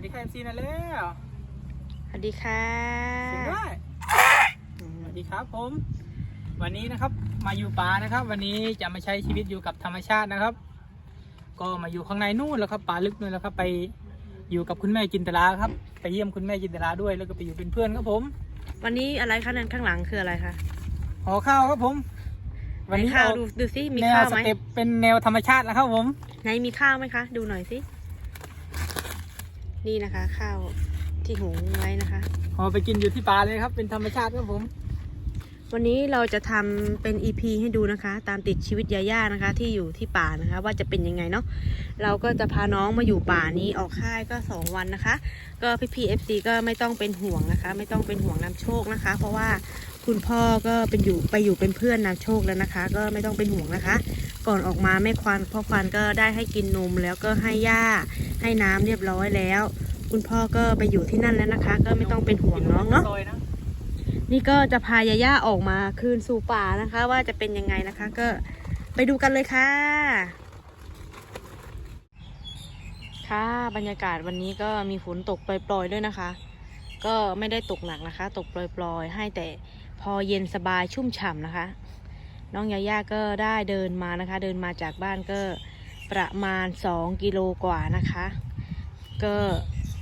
วัสดีค่ะเอ็มซีนั่นแล้วสวัสดีค่ะเสียงด้วยสวัสดีครับผม วันนี้นะครับมาอยู่ป่านะครับ วันนี้จะมาใช้ชีวิตอยู่กับธรรมชาตินะครับ ก็มาอยู่ข้างในนู่นแล้วครับป่าลึกนู่นแล้วครับไปอยู่กับคุณแม่จินตลาครับไปเยี่ยมคุณแม่จินตลาด้วยแล้วก็ไปอยู่เป็นเพื่อนครับผม วันนี้อะไรคะนั่นข้างหลังคืออะไรคะหอข้าวครับผม วันนี้ไหข้าวเอาดูดูสิมีแนวข้าวสไหมเต็ปเป็นแนวธรรมชาตินะครับผม ไหนมีข้าวไหมคะ ดูหน่อยสิ นี่นะคะ ข้าวที่หุงไว้นะคะหอไปกินอยู่ที่ป่าเลยครับ เป็นธรรมชาติครับผม วันนี้เราจะทำเป็น EP ให้ดูนะคะ ตามติดชีวิตยาย่านะคะ ที่อยู่ที่ป่านะคะ ว่าจะเป็นยังไงเนาะเราก็จะพาน้องมาอยู่ป่านี้ออกค่ายก็ 2 วันนะคะ ก็พี่พีเอฟซีก็ไม่ต้องเป็นห่วงนะคะ ไม่ต้องเป็นห่วงนำโชคนะคะ เพราะว่า คุณพ่อก็เป็นอยู่ไปอยู่เป็นเพื่อนนำโชคแล้วนะคะ ก็ไม่ต้องเป็นห่วงนะคะ ก่อนออกมาแม่ควานพ่อควานก็ได้ให้กินนมแล้วก็ให้หญ้าให้น้ำเรียบร้อยแล้ว คุณพ่อก็ไปอยู่ที่นั่นแล้วนะคะ ก็ไม่ต้องเป็นห่วงน้องเนาะนะนี่ก็จะพายาย่าออกมาคืนสู่ป่านะคะ ว่าจะเป็นยังไงนะคะ ก็ไปดูกันเลยค่ะ ค่ะบรรยากาศวันนี้ก็มีฝนตกปล่อยๆด้วยนะคะ ก็ไม่ได้ตกหนักนะคะ ตกปล่อยๆให้แต่ พอเย็นสบายชุ่มฉ่ำนะคะ น้องยาย่าก็ได้เดินมานะคะ เดินมาจากบ้านก็ประมาณ 2 กิโลกว่านะคะ ก็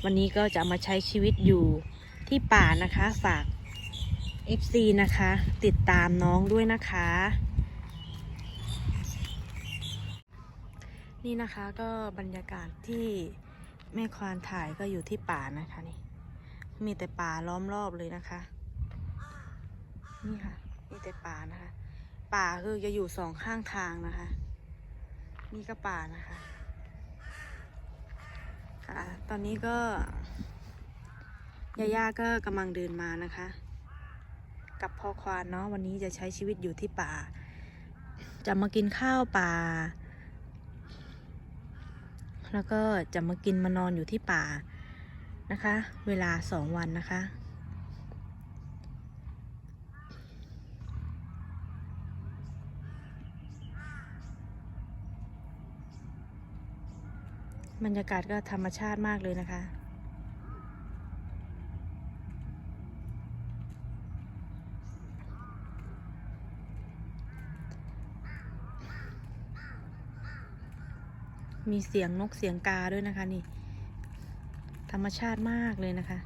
วันนี้ก็จะมาใช้ชีวิตอยู่ที่ป่านะคะฝาก FC นะคะ ติดตามน้องด้วยนะคะ นี่นะคะก็บรรยากาศที่แม่ควานถ่ายก็อยู่ที่ป่านะคะนี่มีแต่ป่าล้อมรอบเลยนะคะ นี่ค่ะมีแต่ป่านะคะ ป่าคือจะอยู่สองข้างทางนะคะ นี่ก็ป่านะคะ ค่ะ ตอนนี้ก็ยาย่าก็กำลังเดินมานะคะ กับพ่อควานเนาะวันนี้จะใช้ชีวิตอยู่ที่ป่า จะมากินข้าวป่า แล้วก็จะมากินมานอนอยู่ที่ป่านะคะ เวลาสองวันนะคะ บรรยากาศก็ธรรมชาติมากเลยนะคะ มีเสียงนกเสียงกาด้วยนะคะนี่ ธรรมชาติมากเลยนะคะ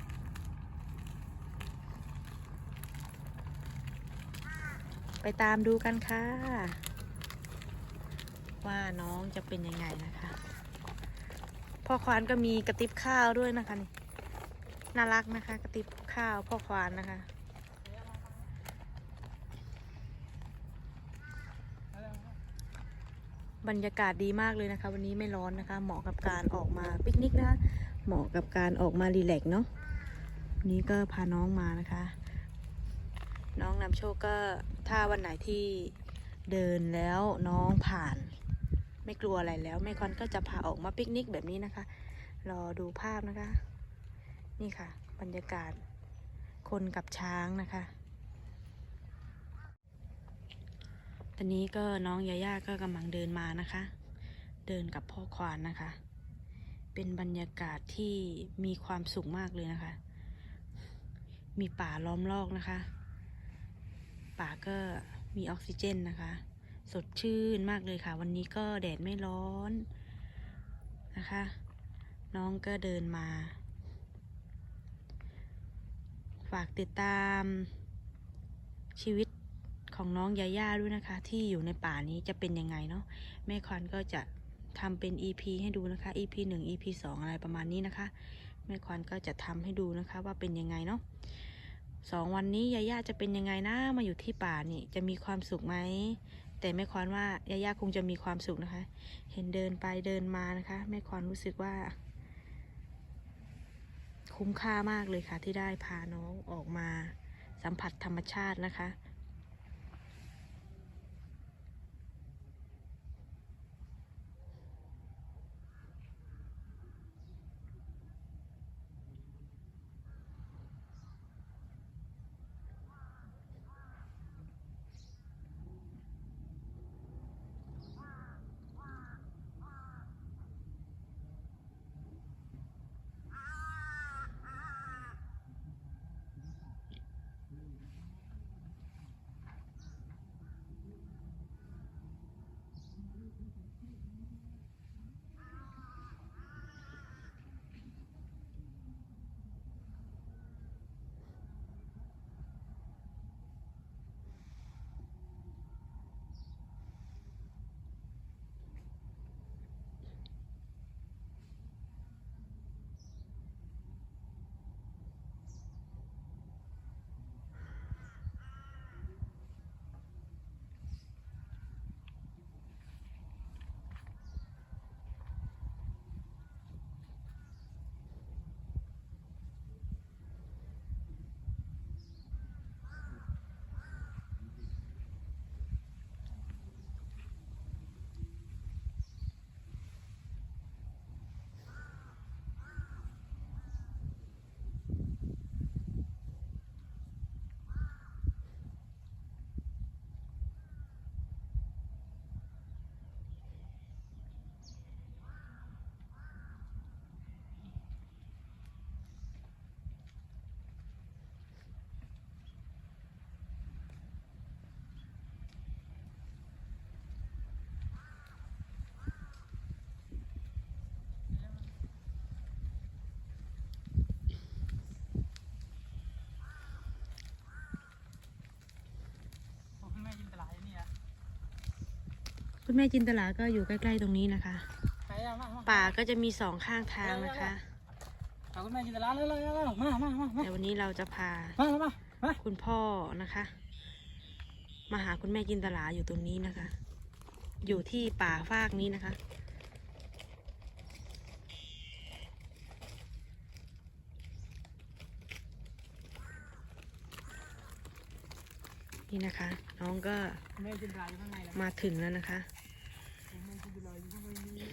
ไปตามดูกันค่ะ ว่าน้องจะเป็นยังไงนะคะ พ่อควานก็มีกระติบข้าวด้วยนะคะนี่น่ารักนะคะ กระติบข้าวพ่อควานนะคะ บรรยากาศดีมากเลยนะคะ วันนี้ไม่ร้อนนะคะ เหมาะกับการออกมาปิกนิกนะคะเหมาะกับการออกมารีแลกซ์เนาะวันนี้ก็พาน้องมานะคะ น้องนำโชคก็ถ้าวันไหนที่เดินแล้วน้องผ่าน ไม่กลัวอะไรแล้วแม่คอนก็จะพาออกมาปิกนิกแบบนี้นะคะ รอดูภาพนะคะ นี่ค่ะ บรรยากาศ คนกับช้างนะคะตอนนี้ก็น้องยาย่าก็กำลังเดินมานะคะ เดินกับพ่อควานนะคะ เป็นบรรยากาศที่มีความสุขมากเลยนะคะ มีป่าล้อมรอบนะคะ ป่าก็มีออกซิเจนนะคะ สดชื่นมากเลยค่ะ วันนี้ก็แดดไม่ร้อนนะคะ น้องก็เดินมา ฝากติดตามชีวิตของน้องยาย่าด้วยนะคะ ที่อยู่ในป่านี้จะเป็นยังไงเนาะแม่ควันก็จะทำเป็น EP ให้ดูนะคะ EP 1 EP 2 อะไรประมาณนี้นะคะแม่ควันก็จะทำให้ดูนะคะว่าเป็นยังไงเนาะสองวันนี้ยาย่าจะเป็นยังไงนะมาอยู่ที่ป่านี่จะมีความสุขไหม แต่แม่ควานว่ายาย่าคงจะมีความสุขนะคะ เห็นเดินไปเดินมานะคะแม่ควานรู้สึกว่า คุ้มค่ามากเลยค่ะที่ได้พาน้องออกมาสัมผัสธรรมชาตินะคะ คุณแม่จินตลาก็อยู่ใกล้ๆตรงนี้นะคะไหนอะมามาป่าก็จะมีสองข้างทางนะคะ เอาคุณแม่จินตลาเลยเลยเลยมามามามาแต่วันนี้เราจะพามามามาคุณพ่อนะคะ มาหาคุณแม่จินตลาอยู่ตรงนี้นะคะ อยู่ที่ป่าฟากนี้นะคะ นี่นะคะ น้องก็คุณแม่จินตลาอยู่ข้างในแล้วมาถึงแล้วนะคะ คุณแม่จินตลาอยู่ข้างในนี่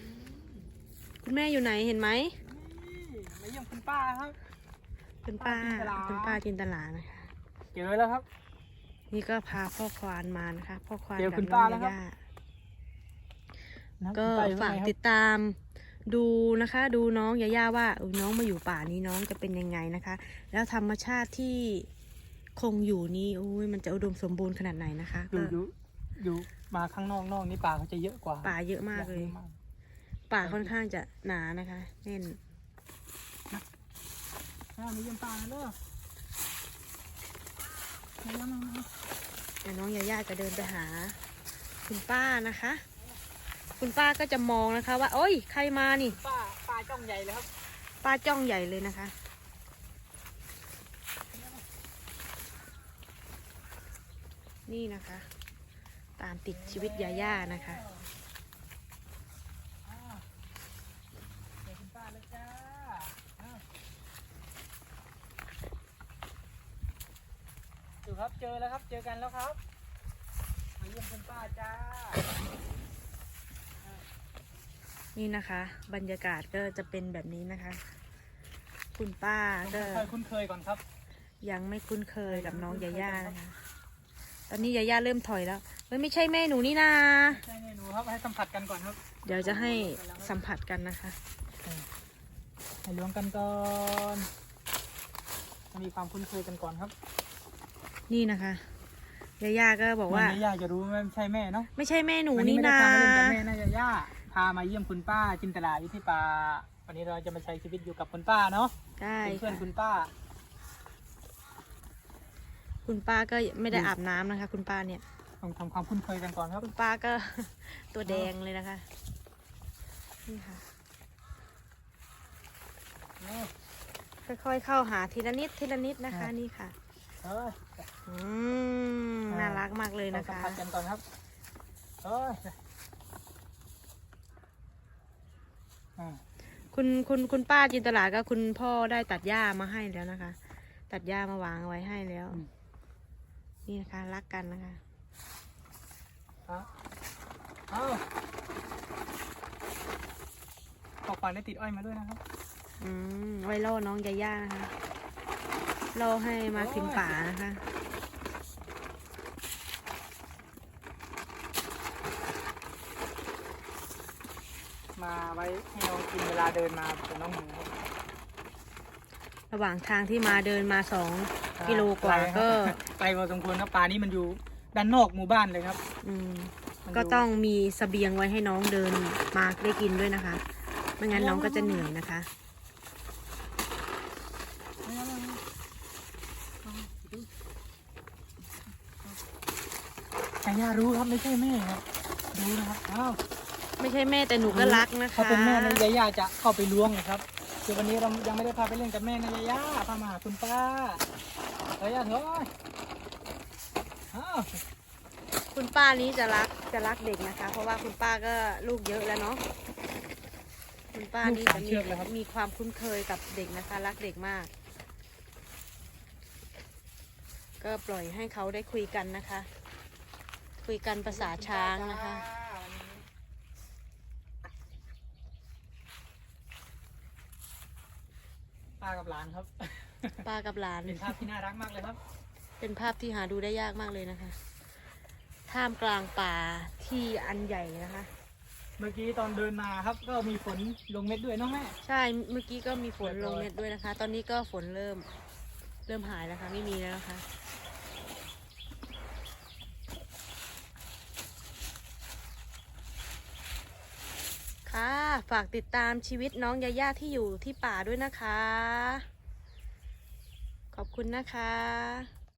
คุณแม่อยู่ไหนเห็นไหมนี่มาเยี่ยมคุณป้าครับคุณป้าป้าจินตลาคุณป้าจินตลานะคะเจอแล้วครับ นี่ก็พาพ่อควานมานะคะพ่อควานเจอกับคุณน้ป้าองแล้วครับย่านะก็คุณป้อยู่ฝากข้งในครับติดตามดูนะคะ ดูน้องยาย่าว่าเออน้องมาอยู่ป่านี้น้องจะเป็นยังไงนะคะ แล้วธรรมชาติที่คงอยู่นี้โอ้ยมันจะอุดมสมบูรณ์ขนาดไหนนะคะอยู่ก็อยู่อยู่มาข้างนอกนอกนี่ป่าเขาจะเยอะกว่าป่าเยอะมากเลยอะมาก ป่าค่อนข้างจะหนานะคะแน่นอ่ามาเยี่ยมป้าแล้วเด้อมาเยี่ยมมามาเดี๋ยวน้องยาย่าจะเดินไปหา คุณป้านะคะ คุณป้าก็จะมองนะคะ ว่า โอ้ยใครมานี่ ป้าป้าจ้องใหญ่เลยครับ ป้าจ้องใหญ่เลยนะคะนี่นะคะ ตามติดชีวิตยาย่านะคะ อ่าเจอคุณป้าแล้วจ้าอ้าวดู ครับเจอแล้วครับ เจอกันแล้วครับ มาเยี่ยมคุณป้าจ้า นี่นะคะ บรรยากาศก็จะเป็นแบบนี้นะคะ คุณป้าก็ค่อยๆคุ้นเคยก่อนครับ ยังไม่คุ้นเคยกับน้องยาย่านะคะตอนนี้ยาย่าเริ่มถอยแล้วเฮ้ยไม่ใช่แม่หนูนี่นาใช่เมนูครับให้สัมผัสกันก่อนครับ เดี๋ยวจะให้สัมผัสกันนะคะให้ล้วงกันก่อนให้มีความคุ้นเคยกันก่อนครับ นี่นะคะยาย่าก็บอกว่าแม่ย่าจะรู้ว่าไม่ใช่แม่เนาะไม่ใช่แม่หนูวันี่ไม่ได้นา พามาเล่นกับแม่น่าจะย่าพามาเยี่ยมคุณป้าจินตลาอยู่ที่ป่าวันนี้เราจะมาใช้ชีวิตอยู่กับคุณป้าเนาะใช่เป็นเพื่อนค่ะคุณป้า คุณป้าก็ไม่ได้อาบน้ำนะคะ คุณป้าเนี่ย ต้องทำความคุ้นเคยกันก่อนครับ คุณป้าก็ ตัวแดงเลยนะคะ นี่ค่ะ ค่อยๆเข้าหาทีละนิดทีละนิดนะคะนี่ค่ะ เอ้ยอืมน่ารักมากเลยเรานะสัมคะ ผัสกันก่อนครับเอ้ยอ่า คุณคุณคุณป้าจินตลาก็คุณพ่อได้ตัดหญ้ามาให้แล้วนะคะ ตัดหญ้ามาวางเอาไว้ให้แล้วนี่นะคะรักกันนะคะ ครับเอาขอควานได้ติดอ้อยมาด้วยนะครับ อืมไว้ล่อน้องยาย่านะคะ ล่อให้มาถึงป่านะคะ มาไว้ให้น้องกินเวลาเดินมาเป็นน้องหมูครับระหว่างทางที่มาเดินมาสองกิโลกว่าไครับก็ไกลพอสมควรครับป่านี้มันอยู่ด้านนอกหมู่บ้านเลยครับ อืมมันยู่ก็ต้องมีเสบียงไว้ให้น้องเดินมาได้กินด้วยนะคะ ไม่งั้นน้องก็จะเหนื่อยนะคะ แต่ย่ารู้ครับไม่ใช่แม่ครับรู้นะครับอ้าวไม่ใช่แม่แต่หนูก็รักนะคะถ้าเป็นแม่นะยาย่าจะเข้าไปล้วงนะครับคือวันนี้เรายังไม่ได้พาไปเล่นกับแม่นะยาย่าพามาหาคุณป้ายาย่าเถอะอ้าวคุณป้านี้จะรักจะรักเด็กนะคะ เพราะว่าคุณป้าก็ลูกเยอะแล้วเนาะคุณป้านี่จะมีมีความคุ้นเคยกับเด็กนะคะ รักเด็กมาก ก็ปล่อยให้เขาได้คุยกันนะคะ คุยกันภาษาช้างนะคะ ป้ากับหลานครับ ป้ากับหลาน เป็นภาพที่น่ารักมากเลยครับ เป็นภาพที่หาดูได้ยากมากเลยนะคะ ท่ามกลางป่าที่อันใหญ่นะคะ เมื่อกี้ตอนเดินมาครับ ก็มีฝนลงเม็ดด้วยเน้องแม่ใช่ เมื่อกี้ก็มีฝนลงเม็ดด้วยนะคะ ตอนนี้ก็ฝนเริ่ม เริ่มหายแล้วค่ะ ไม่มีแล้วนะคะ ค่ะ ฝากติดตามชีวิตน้องยาย่าที่อยู่ที่ป่าด้วยนะคะ ขอบคุณนะคะ